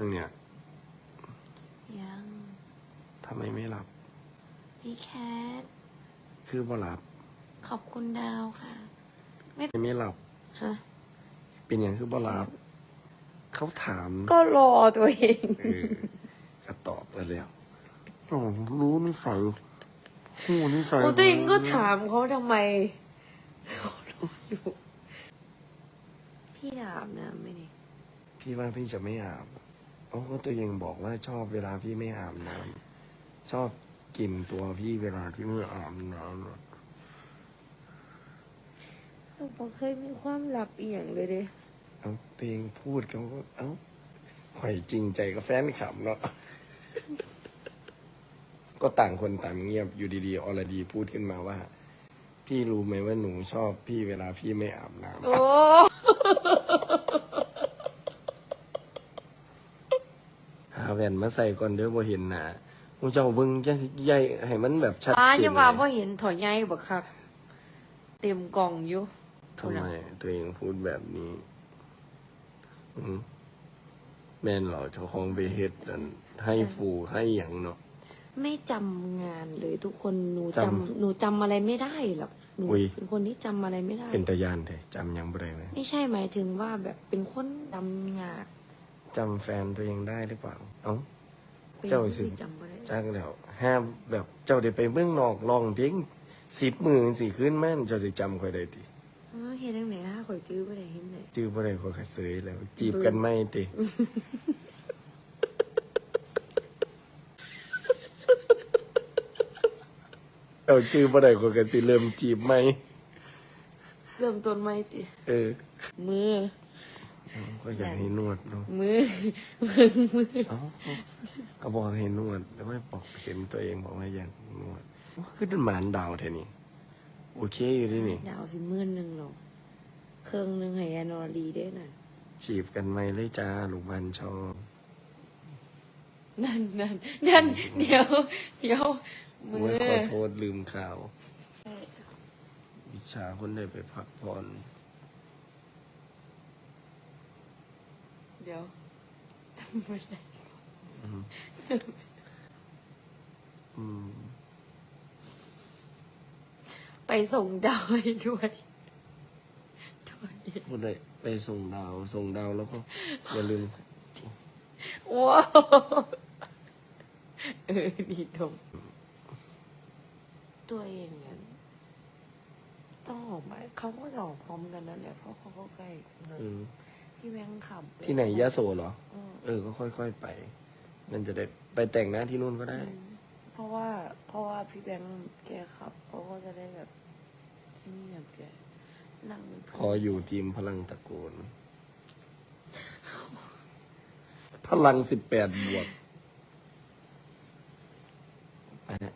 ยังเนี่ย ยังทำไมไม่หลับ พี่แคท คือบ่หลับ ขอบคุณดาวค่ะ ไม่ไม่หลับ ฮะ เป็นอย่างคือบ่หลับ เขาถาม ก็รอตัวเองเออก็ตอบไปแล้วโผมรู้นิสัยหูนิสัยตัวเองก็ถามเขาทำไมเขารู้อยู่ พี่อาบน้ำไหมนี่พี่ว่าพี่จะไม่อาบ เพราะว่าตัวเองบอกว่าชอบเวลาพี่ไม่อาบน้ำชอบกลิ่นตัวพี่เวลาที่ไม่อาบน้ำเราบ่เคยมีความลับอีหยังเลยเด้เอาตัวเองพูดเขาก็เอ้าข่อยจริงใจกับแฟนขับเนาะ ก็ต่างคนต่างเงียบอยู่ดีๆอรดีพูดขึ้นมาว่า พี่รู้ไหมว่าหนูชอบพี่เวลาพี่ไม่อาบน้ำ โอ้ หาแว่นมาใส่ก่อนเด้อบ่เห็นหน้ามูเจ้าเบิ่งใหญ่ๆให้มันแบบชัดป้าเจนจะว่าเลพ่อยเห็นถอยใหญ่บักคักเต็มกล่องอยู่ทำไมตัวเองพูดแบบนี้อืมแม่นเหรอเจ้าของไปเฮ็ดอันให้ฟูให้หยังเนาะ ไม่จำงานเลยทุกคนหนูจำจำหนูจำอะไรไม่ได้หรอกหนูอุ๊ย เป็นคนที่จำอะไรไม่ได้ เป็นตะยานแท้จำหยังบ่ได้เลยไม่ใช่หมายถึงว่าแบบเป็นคนจำงาน จำแฟนตัวเองได้หรือเปล่า เอ้าเป็นเจ้าคนสิที่จำไม่ได้จ้างแล้วห้ามแบบเจ้าได้ไปเมืองนอกลองเพลงสิบมือสิขึ้นแม่นเจ้าสิจำค่อยได้ติเออเห็นตั้งไหนฮะข่อยจื้อไม่ได้เห็นเลยจื้อบ่ได้ค่อยก็เสยแล้ว จีบกันไม่ติเอาจื้อบ่ได้ค่อยก็สิเริ่มจีบไหมเริ่มต้นไม่ติเออมือ ก็อยากให้นวดเนาะมือมือมือเอ้าก็บอกให้นวดแล้วไม่บอกเห็นตัวเองบอกว่าอยากนวดคือเป็นหมานดาวแท้นี่โอเคอยู่ดินี่ดาวสิมื่นหนึ่งหรอกเครื่องหนึ่งให้ยานอรีได้น่ะจีบกันไหมเลยจ้าลูกวันชอบนั่นนั่นนั่นเดี๋ยวเดี๋ยวมืโอ้อยขอโทษลืมข่าววิชาคนได้ไปพักผ่อน ดี๋ยวทำไม่ได้อืมไปส่งดาวให้ด้วยด้วยคนได้ไปส่งดาว ส่งดาวแล้วก็อย่าลืมว้าวเออดีตรงตัวเองเนี่ยต้องออกมาเขาก็จะออกพร้อมกันนั่นแหละเพราะเขาก็ใกล้ เออ ที่แบงขับที่ไหนยะโสเหรอเออ ก็ค่อย ๆไป มันจะได้ไปแต่งหน้าที่นู่นก็ได้ เพราะว่า เพราะว่าพี่แบงค์แกขับเขาก็จะได้แบบนี่แบบแกนั่งพออยู่ทีมพลังตะโกนพลังสิบแปดบวกไปนะ